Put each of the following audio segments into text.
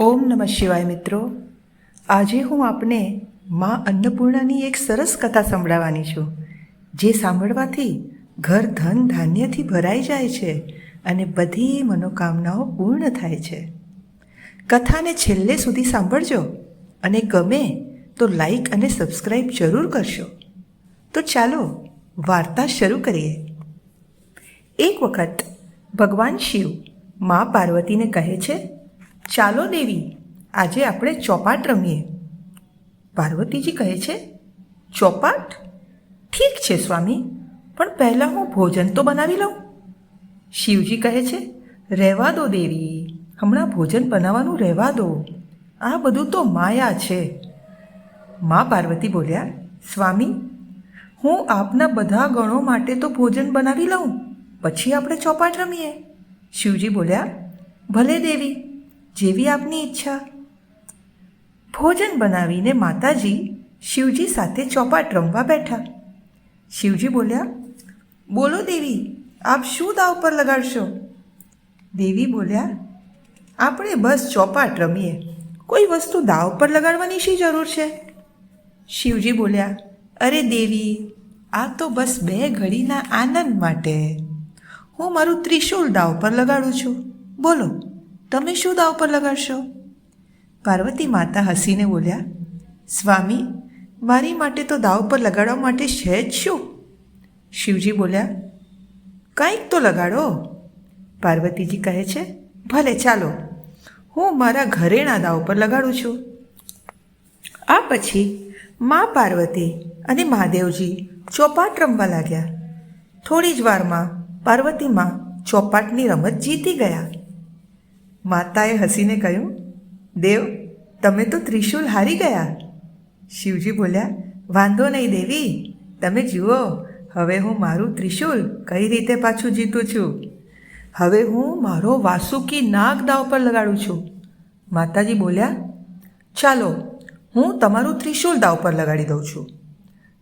ઓમ નમઃ શિવાય મિત્રો. આજે હું આપને મા અન્નપૂર્ણાની એક સરસ કથા સંભળાવવાની છું, જે સાંભળવાથી ઘર ધન ધાન્યથી ભરાઈ જાય છે અને બધી મનોકામનાઓ પૂર્ણ થાય છે. કથાને છેલ્લે સુધી સાંભળજો અને ગમે તો લાઈક અને સબસ્ક્રાઈબ જરૂર કરશો. તો ચાલો વાર્તા શરૂ કરીએ. એક વખત ભગવાન શિવ મા પાર્વતીને કહે છે ચાલો દેવી, આજે આપણે ચોપાટ રમીએ. પાર્વતીજી કહે છે, ચોપાટ? ઠીક છે સ્વામી, પણ પહેલાં હું ભોજન તો બનાવી લઉં. શિવજી કહે છે, રહેવા દો દેવી, હમણાં ભોજન બનાવવાનું રહેવા દો. આ બધું તો માયા છે. મા પાર્વતી બોલ્યા, સ્વામી, હું આપના બધા ગણો માટે તો ભોજન બનાવી લઉં, પછી આપણે ચોપાટ રમીએ. શિવજી બોલ્યા, ભલે દેવી જેવી આપની ઈચ્છા. ભોજન બનાવીને માતાજી શિવજી સાથે ચોપાટ રમવા બેઠા. શિવજી બોલ્યા, બોલો દેવી, આપ શું દાવ પર લગાડશો? દેવી બોલ્યા, આપણે બસ ચોપાટ રમીએ. કોઈ વસ્તુ દાવ પર લગાડવાની શી જરૂર છે? શિવજી બોલ્યા, અરે દેવી, આ તો બસ બે ઘડીના આનંદ માટે. હું મારું ત્રિશુલ દાવ પર લગાડું છું. બોલો. તમે શું દાવ પર લગાડશો? પાર્વતી માતા હસીને બોલ્યા, સ્વામી, મારી માટે તો દાવ પર લગાડવા માટે છે જ શું? શિવજી બોલ્યા, કંઈક તો લગાડો. પાર્વતીજી કહે છે, ભલે, ચાલો, હું મારા ઘરેણા દાવ પર લગાડું છું. આ પછી મા પાર્વતી અને મહાદેવજી ચોપાટ રમવા લાગ્યા. થોડી જ વારમાં પાર્વતીમાં ચોપાટની રમત જીતી ગયા. માતાએ હસીને કહ્યું, દેવ, તમે તો ત્રિશૂલ હારી ગયા. શિવજી બોલ્યા, વાંધો નહીં દેવી, તમે જુઓ, હવે હું મારું ત્રિશૂલ કઈ રીતે પાછું જીતું છું? હવે હું મારો વાસુકી નાગ દાવ પર લગાડું છું. માતાજી બોલ્યા, ચાલો, હું તમારું ત્રિશૂલ દાવ પર લગાડી દઉં છું.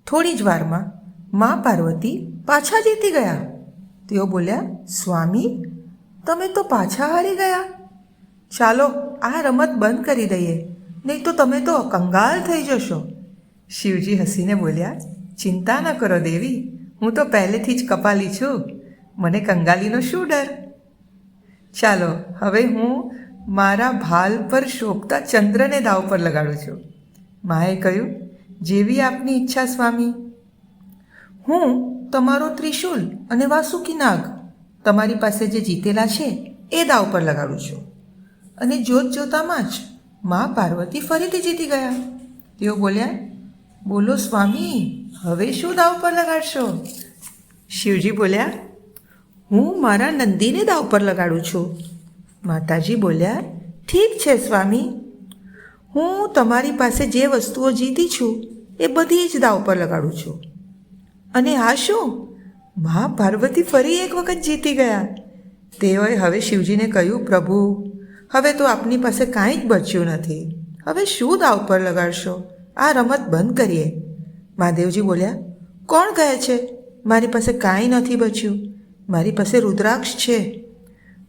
થોડી જ વારમાં મા પાર્વતી પાછા જીતી ગયા. તેઓ બોલ્યા, સ્વામી, તમે તો પાછા હારી ગયા. ચાલો, આ રમત બંધ કરી દઈએ. નહીં તો તમે તો કંગાલ થઈ જશો. શિવજી હસીને બોલ્યા, ચિંતા ન કરો દેવી, હું તો પહેલેથી જ કપાલી છું. મને કંગાલીનો શું ડર? ચાલો, હવે હું મારા ભાલ પર શોભતા ચંદ્રને દાવ પર લગાડું છું. માએ કહ્યું, જેવી આપની ઈચ્છા સ્વામી. હું તમારો ત્રિશૂલ અને વાસુકી નાગ તમારી પાસે જે જીતેલા છે, એ દાવ પર લગાડું છું. અને જોત જોતામાં જ મા પાર્વતી ફરીથી જીતી ગયા. તેઓ બોલ્યા, બોલો સ્વામી, હવે શું દાવ પર લગાડશો? શિવજી બોલ્યા, હું મારા નંદીને દાવ પર લગાડું છું. માતાજી બોલ્યા, ઠીક છે સ્વામી, હું તમારી પાસે જે વસ્તુઓ જીતી છું એ બધી જ દાવ પર લગાડું છું. અને આ શું? મા પાર્વતી ફરી એક વખત જીતી ગયા. તેઓએ હવે શિવજીને કહ્યું, પ્રભુ હવે તો આપની પાસે કાંઈ જ બચ્યું નથી. હવે શું દાવ પર લગાડશો? આ રમત બંધ કરીએ. મહાદેવજી બોલ્યા, કોણ કહે છે? મારી પાસે કાંઈ નથી બચ્યું. મારી પાસે રુદ્રાક્ષ છે.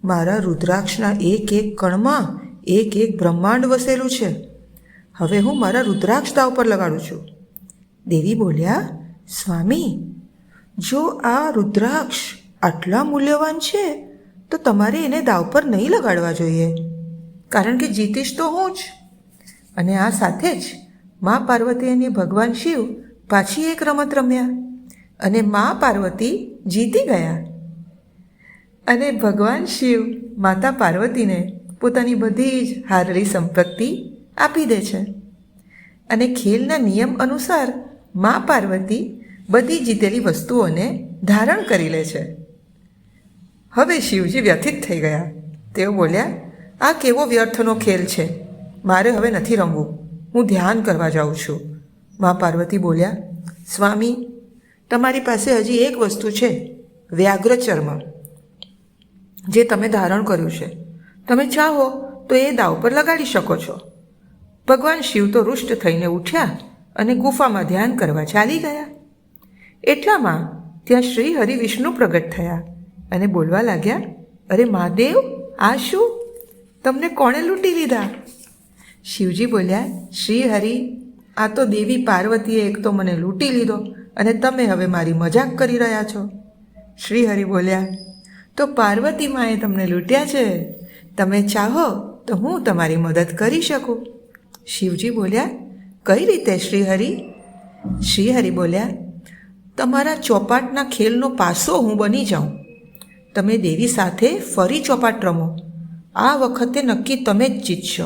મારા રુદ્રાક્ષના એક એક કણમાં એક એક બ્રહ્માંડ વસેલું છે. હવે હું મારા રુદ્રાક્ષ દાવ પર લગાડું છું. દેવી બોલ્યા, સ્વામી, જો આ રુદ્રાક્ષ આટલા મૂલ્યવાન છે, તો તમારે એને દાવ પર નહીં લગાડવા જોઈએ. કારણ કે જીતીશ તો હું જ. અને આ સાથે જ મા પાર્વતી અને ભગવાન શિવ પાછી એક રમત રમ્યા. અને મા પાર્વતી જીતી ગયા. અને ભગવાન શિવ માતા પાર્વતીને પોતાની બધી જ હારલી સંપત્તિ આપી દે છે. અને ખેલના નિયમ અનુસાર મા પાર્વતી બધી જીતેલી વસ્તુઓને ધારણ કરી લે છે. હવે શિવજી વ્યથિત થઈ ગયા. તેઓ બોલ્યા આ કેવો વ્યર્થનો ખેલ છે? મારે હવે નથી રમવું. હું ધ્યાન કરવા જાઉં છું. મા પાર્વતી બોલ્યા, સ્વામી, તમારી પાસે હજી એક વસ્તુ છે વ્યાઘ્ર ચર્મ જે તમે ધારણ કર્યું છે. તમે ચાહો તો એ દાવ પર લગાડી શકો છો. ભગવાન શિવ તો રુષ્ટ થઈને ઉઠ્યા અને ગુફામાં ધ્યાન કરવા ચાલી ગયા. એટલામાં ત્યાં શ્રી હરિ વિષ્ણુ પ્રગટ થયા અને બોલવા લાગ્યા, અરે મહાદેવ, આ શું? તમને કોણે લૂંટી લીધા? શિવજી બોલ્યા, શ્રી હરિ, આ તો દેવી પાર્વતીએ એક તો મને લૂંટી લીધો અને તમે હવે મારી મજાક કરી રહ્યા છો. શ્રી હરિ બોલ્યા, તો પાર્વતી માએ તમને લૂંટ્યા છે? તમે ચાહો તો હું તમારી મદદ કરી શકું. શિવજી બોલ્યા, કઈ રીતે શ્રી હરિ? શ્રી હરિ બોલ્યા, તમારા ચોપાટના ખેલનો પાસો હું બની જાઉં. તમે દેવી સાથે ફરી ચોપાટ રમો. આ વખતે નક્કી તમે જ જીતશો.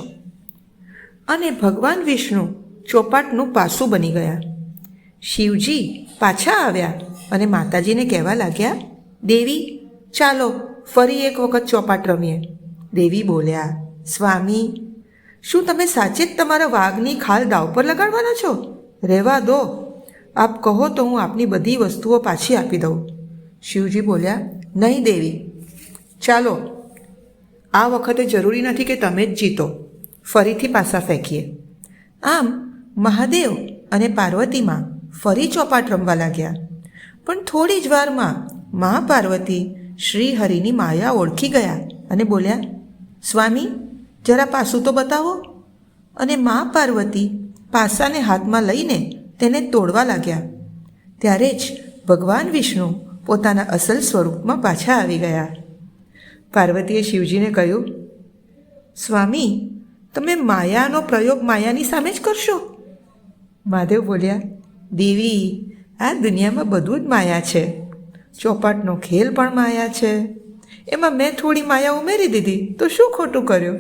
અને ભગવાન વિષ્ણુ ચોપાટનું પાસું બની ગયા. શિવજી પાછા આવ્યા અને માતાજીને કહેવા લાગ્યા, દેવી, ચાલો, ફરી એક વખત ચોપાટ રમીએ. દેવી બોલ્યા, સ્વામી, શું તમે સાચે જ તમારા વાઘની ખાલ દાવ પર લગાડવાના છો? રહેવા દો. આપ કહો તો હું આપની બધી વસ્તુઓ પાછી આપી દઉં. શિવજી બોલ્યા, નહીં દેવી. ચાલો આ વખતે જરૂરી નથી કે તમે જ જીતો. ફરીથી પાસા ફેંકીએ. આમ, મહાદેવ અને પાર્વતીમાં ફરી ચોપાટ રમવા લાગ્યા. પણ થોડી જ વારમાં મા પાર્વતી શ્રી હરિની માયા ઓળખી ગયા અને બોલ્યા, સ્વામી, જરા પાસું તો બતાવો. અને મા પાર્વતી પાસાને હાથમાં લઈને તેને તોડવા લાગ્યા. ત્યારે જ ભગવાન વિષ્ણુ પોતાના અસલ સ્વરૂપમાં પાછા આવી ગયા. પાર્વતીએ શિવજીને કહ્યું, સ્વામી, તમે માયાનો પ્રયોગ માયાની સામે જ કરશો. મહાદેવ બોલ્યા, દેવી, આ દુનિયામાં બધું જ માયા છે. ચોપાટનો ખેલ પણ માયા છે. એમાં મેં થોડી માયા ઉમેરી દીધી, તો શું ખોટું કર્યું?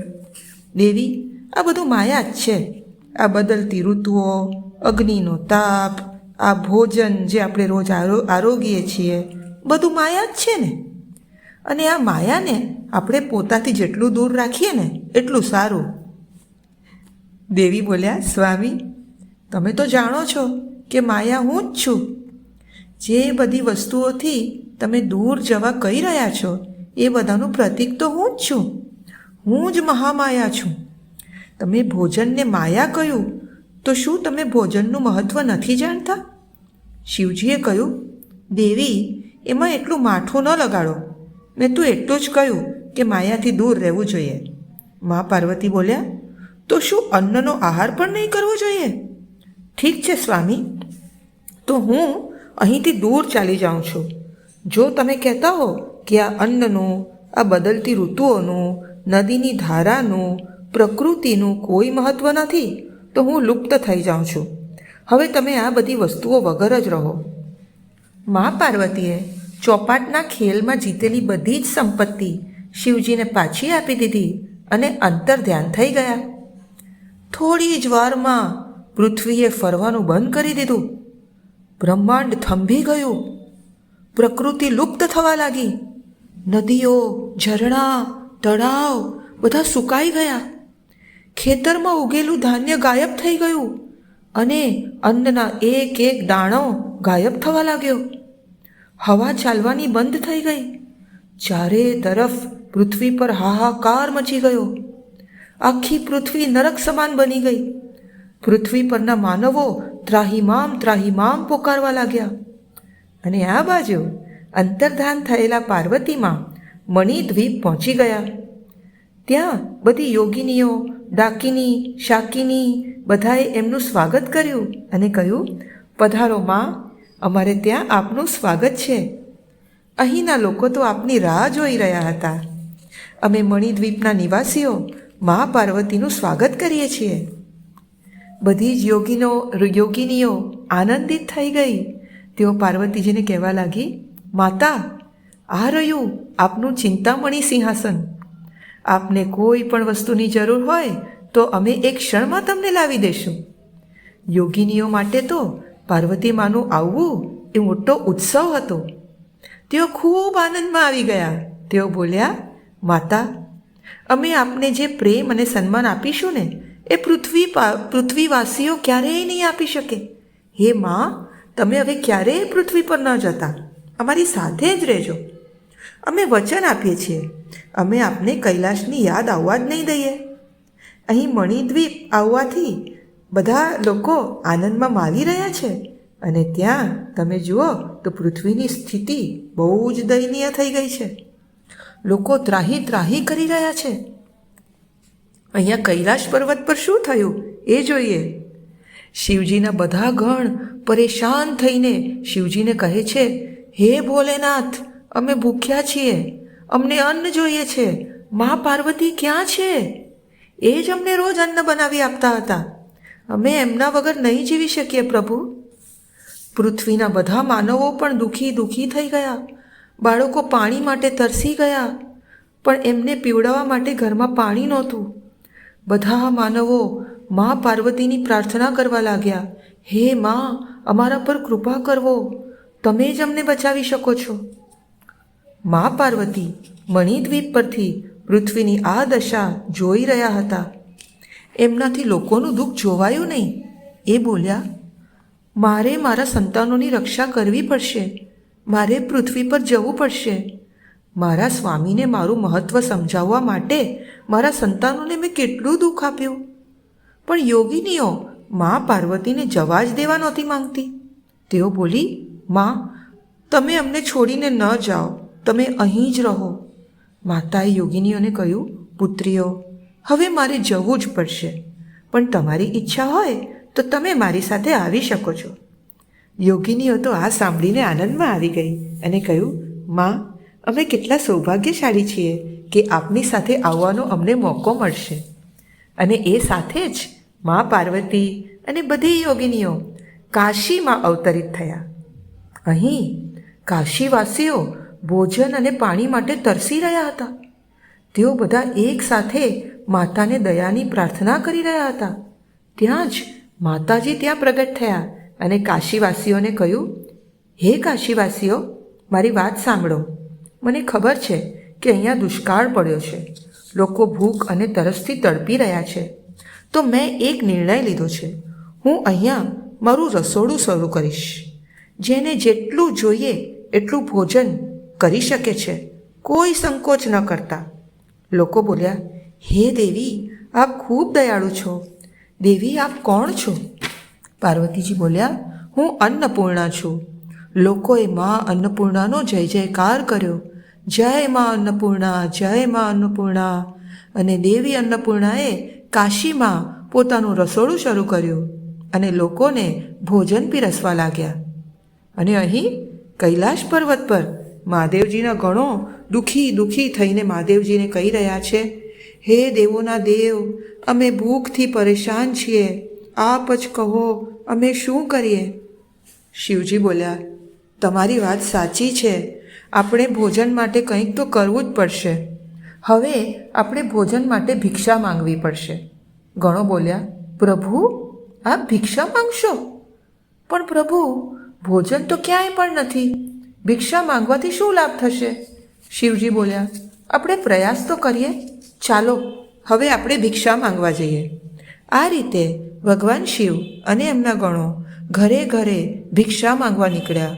દેવી, આ બધું માયા જ છે. આ બદલતી ઋતુઓ, અગ્નિનો તાપ, આ ભોજન જે આપણે રોજ આરો, આરોગીએ છીએ, બધું માયા જ છે ને? અને આ માયાને આપણે પોતાથી જેટલું દૂર રાખીએ ને, એટલું સારું. દેવી બોલ્યા, સ્વામી, તમે તો જાણો છો કે માયા હું જ છું. જે બધી વસ્તુઓથી તમે દૂર જવા કહી રહ્યા છો, એ બધાનું પ્રતીક તો હું જ છું. હું જ મહામાયા છું. તમે ભોજનને માયા કહ્યું, તો શું તમે ભોજનનું મહત્ત્વ નથી જાણતા? શિવજીએ કહ્યું, દેવી, એમાં એટલું માઠું ન લગાડો. મેં તું એટલું જ કહ્યું કે માયાથી દૂર રહેવું જોઈએ. મા પાર્વતી બોલ્યા, તો શું અન્નનો આહાર પણ નહીં કરવો જોઈએ? ઠીક છે સ્વામી. તો હું અહીંથી દૂર ચાલી જાઉં છું. જો તમે કહેતા હો કે આ અન્નનું, આ બદલતી ઋતુઓનું, નદીની ધારાનું, પ્રકૃતિનું કોઈ મહત્ત્વ નથી, તો હું લુપ્ત થઈ જાઉં છું. હવે તમે આ બધી વસ્તુઓ વગર જ રહો. મા પાર્વતીએ ચોપાટના ખેલમાં જીતેલી બધી જ સંપત્તિ શિવજીને પાછી આપી દીધી અને અંતર ધ્યાન થઈ ગયા. થોડી જ વારમાં પૃથ્વીએ ફરવાનું બંધ કરી દીધું. બ્રહ્માંડ થંભી ગયું. પ્રકૃતિ લુપ્ત થવા લાગી. નદીઓ, ઝરણા, તળાવ બધા સુકાઈ ગયા. ખેતરમાં ઉગેલું ધાન્ય ગાયબ થઈ ગયું અને અન્નના એક એક દાણો ગાયબ થવા લાગ્યો. હવા ચાલવાની બંધ થઈ ગઈ. ચારે તરફ પૃથ્વી પર હાહાકાર મચી ગયો. આખી પૃથ્વી નરક સમાન બની ગઈ. પૃથ્વી પરના માનવો ત્રાહિમામ ત્રાહિમામ પોકારવા લાગ્યા. અને આ બાજુ અંતર્ધાન થયેલા પાર્વતીમાં મણિદ્વીપ પહોંચી ગયા. ત્યાં બધી યોગિનીઓ, ડાકીની, શાકિની બધાએ એમનું સ્વાગત કર્યું અને કહ્યું, પધારો માં અમારે ત્યાં આપનું સ્વાગત છે. અહીંના લોકો તો આપની રાહ જોઈ રહ્યા હતા. અમે મણિદ્વીપના નિવાસીઓ મા પાર્વતીનું સ્વાગત કરીએ છીએ. બધી જ યોગીનો, યોગિનીઓ આનંદિત થઈ ગઈ. તેઓ પાર્વતીજીને કહેવા લાગી, માતા, આ રહ્યું આપનું ચિંતામણી સિંહાસન. આપને કોઈ પણ વસ્તુની જરૂર હોય તો અમે એક ક્ષણમાં તમને લાવી દઈશું યોગિનીઓ માટે તો પાર્વતી માનું આવવું એ મોટો ઉત્સવ હતો. તેઓ ખૂબ આનંદમાં આવી ગયા. તેઓ બોલ્યા, માતા, અમે આપને જે પ્રેમ અને સન્માન આપીશું ને, એ પૃથ્વી પૃથ્વીવાસીઓ ક્યારેય નહીં આપી શકે. હે માં, તમે હવે ક્યારેય પૃથ્વી પર ન જતા. અમારી સાથે જ રહેજો. અમે વચન આપીએ છીએ. અમે આપને કૈલાશની યાદ આવવા જ નહીં દઈએ. અહીં મણિદ્વીપ આવવાથી બધા લોકો આનંદમાં માલી રહ્યા છે. અને ત્યાં તમે જુઓ તો પૃથ્વીની સ્થિતિ બહુ જ દયનીય થઈ ગઈ છે. લોકો ત્રાહી ત્રાહી કરી રહ્યા છે. અહીંયા કૈલાશ પર્વત પર શું થયું? એ જોઈએ. શિવજીના બધા ગણ પરેશાન થઈને શિવજીને કહે છે, હે ભોલેનાથ, અમે ભૂખ્યા છીએ. અમને અન્ન જોઈએ છે. મા પાર્વતી ક્યાં છે? એ જ અમને રોજ અન્ન બનાવી આપતા હતા. અમે એમના વગર નહીં જીવી શકીએ પ્રભુ. પૃથ્વીના બધા માનવો પણ દુઃખી દુઃખી થઈ ગયા. બાળકો પાણી માટે તરસી ગયા. પણ એમને પીવડાવવા માટે ઘરમાં પાણી નહોતું. બધા માનવો મા પાર્વતીની પ્રાર્થના કરવા લાગ્યા. હે મા, અમારા પર કૃપા કરવો. તમે જ અમને બચાવી શકો છો. મા પાર્વતી મણિદ્વીપ પરથી પૃથ્વીની આ દશા જોઈ રહ્યા હતા. એમનાથી લોકોનું દુઃખ જોવાયું નહીં. એ બોલ્યા, મારે મારા સંતાનોની રક્ષા કરવી પડશે. મારે પૃથ્વી પર જવું પડશે. મારા સ્વામીને મારું મહત્ત્વ સમજાવવા માટે મારા સંતાનોને મેં કેટલું દુઃખ આપ્યું. પણ યોગીનીઓ મા પાર્વતીને જવા જ દેવા નહોતી માંગતી. તેઓ બોલી, મા, તમે અમને છોડીને ન જાઓ. તમે અહીં જ રહો. માતાએ યોગિનીઓને કહ્યું, પુત્રીઓ હવે મારે જવું જ પડશે. પણ તમારી ઈચ્છા હોય તો તમે મારી સાથે આવી શકો છો. યોગિનીઓ તો આ સાંભળીને આનંદમાં આવી ગઈ અને કહ્યું, માં, અમે કેટલા સૌભાગ્યશાળી છીએ કે આપની સાથે આવવાનો અમને મોકો મળશે. અને એ સાથે જ મા પાર્વતી અને બધી યોગિનીઓ કાશીમાં અવતરિત થયા. અહીં કાશીવાસીઓ ભોજન અને પાણી માટે તરસી રહ્યા હતા. તેઓ બધા એક સાથે માતાને દયાની પ્રાર્થના કરી રહ્યા હતા. ત્યાં જ માતાજી ત્યાં પ્રગટ થયા અને કાશીવાસીઓને કહ્યું, હે કાશીવાસીઓ, મારી વાત સાંભળો. મને ખબર છે કે અહીંયા દુષ્કાળ પડ્યો છે. લોકો ભૂખ અને તરસથી તડપી રહ્યા છે. તો મેં એક નિર્ણય લીધો છે. હું અહીંયા મારું રસોડું શરૂ કરીશ. જેને જેટલું જોઈએ એટલું ભોજન કરી શકે છે. કોઈ સંકોચ ન કરતા. લોકો બોલ્યા હે દેવી, આપ ખૂબ દયાળુ છો. દેવી, આપ કોણ છો? પાર્વતીજી બોલ્યા, હું અન્નપૂર્ણા છું. લોકોએ મા અન્નપૂર્ણાનો જય જયકાર કર્યો. જય મા અન્નપૂર્ણા, જય મા અન્નપૂર્ણા. અને દેવી અન્નપૂર્ણાએ કાશીમાં પોતાનું રસોડું શરૂ કર્યું અને લોકોને ભોજન પીરસવા લાગ્યા. અને અહીં કૈલાશ પર્વત પર મહાદેવજીના ગણો દુઃખી દુઃખી થઈને મહાદેવજીને કહી રહ્યા છે હે દેવોના દેવ, અમે ભૂખથી પરેશાન છીએ. આપ જ કહો, અમે શું કરીએ? શિવજી બોલ્યા, તમારી વાત સાચી છે. આપણે ભોજન માટે કંઈક તો કરવું જ પડશે. હવે આપણે ભોજન માટે ભિક્ષા માંગવી પડશે. ગણો બોલ્યા, પ્રભુ, આપ ભિક્ષા માંગશો? પણ પ્રભુ, ભોજન તો ક્યાંય પણ નથી. ભિક્ષા માંગવાથી શું લાભ થશે? શિવજી બોલ્યા, આપણે પ્રયાસ તો કરીએ. ચાલો, હવે આપણે ભિક્ષા માંગવા જઈએ. આ રીતે ભગવાન શિવ અને એમના ગણો ઘરે ઘરે ભિક્ષા માંગવા નીકળ્યા.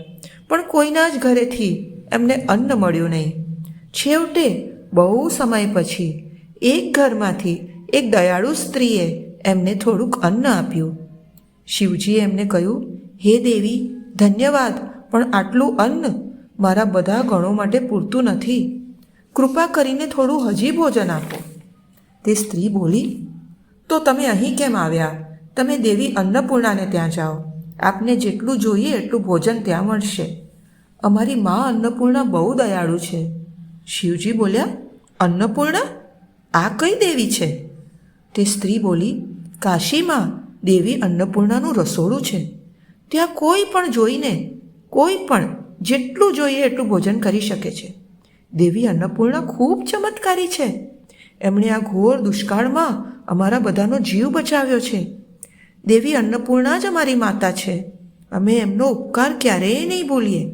પણ કોઈના જ ઘરેથી એમને અન્ન મળ્યું નહીં. છેવટે બહુ સમય પછી એક ઘરમાંથી એક દયાળુ સ્ત્રીએ એમને થોડુંક અન્ન આપ્યું. શિવજીએ એમને કહ્યું, હે દેવી, ધન્યવાદ, પણ આટલું અન્ન મારા બધા ગણો માટે પૂરતું નથી. કૃપા કરીને થોડું હજી ભોજન આપો. તે સ્ત્રી બોલી, તો તમે અહીં કેમ આવ્યા? તમે દેવી અન્નપૂર્ણાને ત્યાં જાઓ. આપને જેટલું જોઈએ એટલું ભોજન ત્યાં મળશે. અમારી મા અન્નપૂર્ણા બહુ દયાળુ છે. શિવજી બોલ્યા, અન્નપૂર્ણા? આ કઈ દેવી છે? તે સ્ત્રી બોલી કાશીમાં દેવી અન્નપૂર્ણાનું રસોડું છે. ત્યાં કોઈ પણ જોઈને, કોઈ પણ જેટલું જોઈએ એટલું ભોજન કરી શકે છે. દેવી અન્નપૂર્ણા ખૂબ ચમત્કારી છે. એમણે આ ઘોર દુષ્કાળમાં અમારા બધાનો જીવ બચાવ્યો છે. દેવી અન્નપૂર્ણા જ અમારી માતા છે. અમે એમનો ઉપકાર ક્યારેય નહીં બોલીએ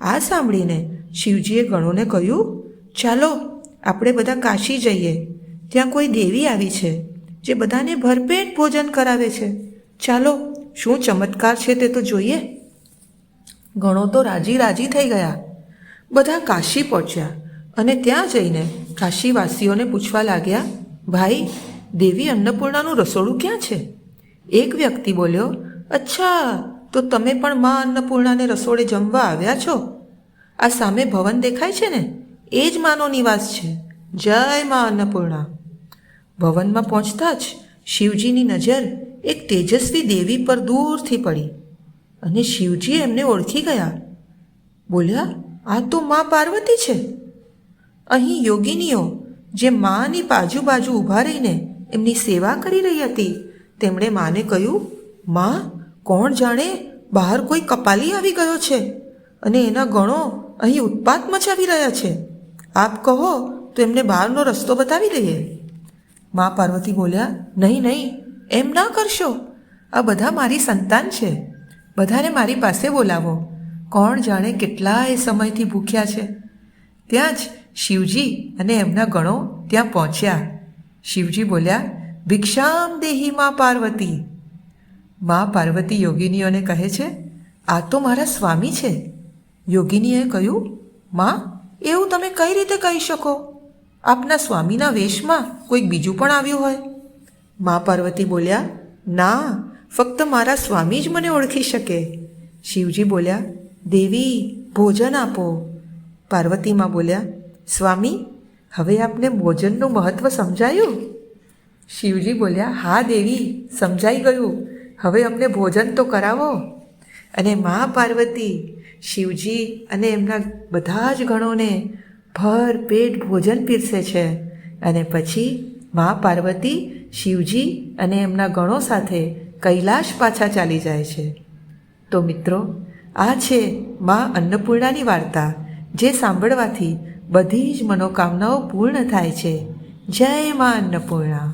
આ સાંભળીને શિવજીએ ગણોને કહ્યું, ચાલો, આપણે બધા કાશી જઈએ. ત્યાં કોઈ દેવી આવી છે, જે બધાને ભરપેટ ભોજન કરાવે છે. ચાલો, શું ચમત્કાર છે તે તો જોઈએ. ગણો તો રાજી રાજી થઈ ગયા. બધા કાશી પહોંચ્યા અને ત્યાં જઈને કાશીવાસીઓને પૂછવા લાગ્યા, ભાઈ, દેવી અન્નપૂર્ણાનું રસોડું ક્યાં છે? એક વ્યક્તિ બોલ્યો, અચ્છા, તો તમે પણ મા અન્નપૂર્ણાને રસોડે જમવા આવ્યા છો? આ સામે ભવન દેખાય છે ને? એ જ માનો નિવાસ છે. જય મા અન્નપૂર્ણા. ભવનમાં પહોંચતા જ શિવજીની નજર એક તેજસ્વી દેવી પર દૂરથી પડી અને શિવજી એમને ઓળખી ગયા. બોલ્યા આ તો મા પાર્વતી છે. અહીં યોગિનીઓ જે માની બાજુ બાજુ ઊભા રહીને એમની સેવા કરી રહી હતી, તેમણે માને કહ્યું, માં, કોણ જાણે બહાર કોઈ કપાલી આવી ગયો છે અને એના ગણો અહીં ઉત્પાત મચાવી રહ્યા છે. આપ કહો તો એમને બહારનો રસ્તો બતાવી દઈએ. મા પાર્વતી બોલ્યા, નહીં નહીં, એમ ના કરશો. આ બધા મારી સંતાન છે. બધાને મારી પાસે બોલાવો. કોણ જાણે કેટલાય સમયથી ભૂખ્યા છે? ત્યાં જ શિવજી અને એમના ગણો ત્યાં પહોંચ્યા. શિવજી બોલ્યા, ભિક્ષામ દેહી મા પાર્વતી. મા પાર્વતી યોગિનીઓને કહે છે, આ તો મારા સ્વામી છે. યોગિનીએ કહ્યું, માં, એવું તમે કઈ રીતે કહી શકો? આપના સ્વામીના વેશમાં કોઈક બીજું પણ આવ્યું હોય. મા પાર્વતી બોલ્યા, ના, ફક્ત મારા સ્વામી જ મને ઓળખી શકે. શિવજી બોલ્યા દેવી, ભોજન આપો. પાર્વતીમાં બોલ્યા, સ્વામી, હવે આપને ભોજનનું મહત્વ સમજાયું? શિવજી બોલ્યા, હા દેવી, સમજાઈ ગયું. હવે અમને ભોજન તો કરાવો. અને મા પાર્વતી શિવજી અને એમના બધા જ ગણોને ભર પેટ ભોજન પીરસે છે. અને પછી મા પાર્વતી શિવજી અને એમના ગણો સાથે કૈલાશ પાછા ચાલી જાય છે. તો મિત્રો આ છે મા અન્નપૂર્ણાની વાર્તા, જે સાંભળવાથી બધી જ મનોકામનાઓ પૂર્ણ થાય છે. જય મા અન્નપૂર્ણા.